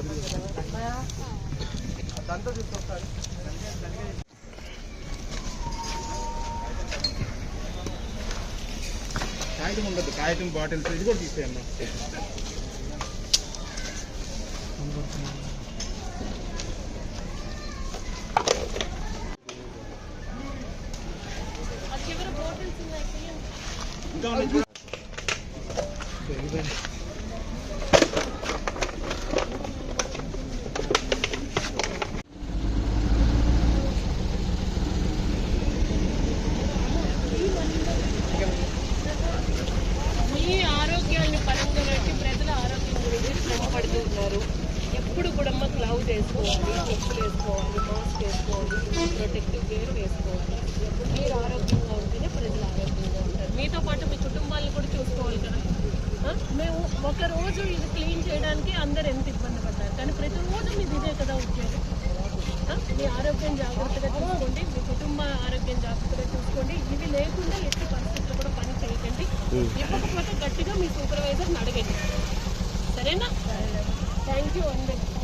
అమ్మాయా అంటంట దిస్తోసారి కంగే కంగే light ముంగది కాయడం bottles ఇది కొడి తీసేయన్నా అజ్కివర బాటిల్స్ ఉన్నాయి ఇదొని జోడ ఓకే పడుతూ ఉన్నారు ఎప్పుడు కూడా అమ్మ గ్లౌజ్ వేసుకోవాలి చెప్పులు వేసుకోవాలి మాస్క్ వేసుకోవాలి ప్రొటెక్టివ్ వేర్ వేసుకోవాలి మీరు ఆరోగ్యంగా ఉంటేనే ప్రజలు ఆరోగ్యంగా ఉంటారు మీతో పాటు మీ కుటుంబాలను కూడా చూసుకోవాలి కదా మేము ఒక రోజు ఇది క్లీన్ చేయడానికి అందరు ఎంత ఇబ్బంది పడ్డారు కానీ ప్రతిరోజు మీది ఇదే కదా ఉద్యోగం మీ ఆరోగ్యం జాగ్రత్తగా చూసుకోండి మీ కుటుంబ ఆరోగ్యం జాగ్రత్తగా చూసుకోండి ఇవి లేకుండా ఎట్టి పరిస్థితులు కూడా పని చేయకండి ఇవ్వకపోతే గట్టిగా మీ సూపర్వైజర్ని అడగండి अरे ना थैंक यू अंदर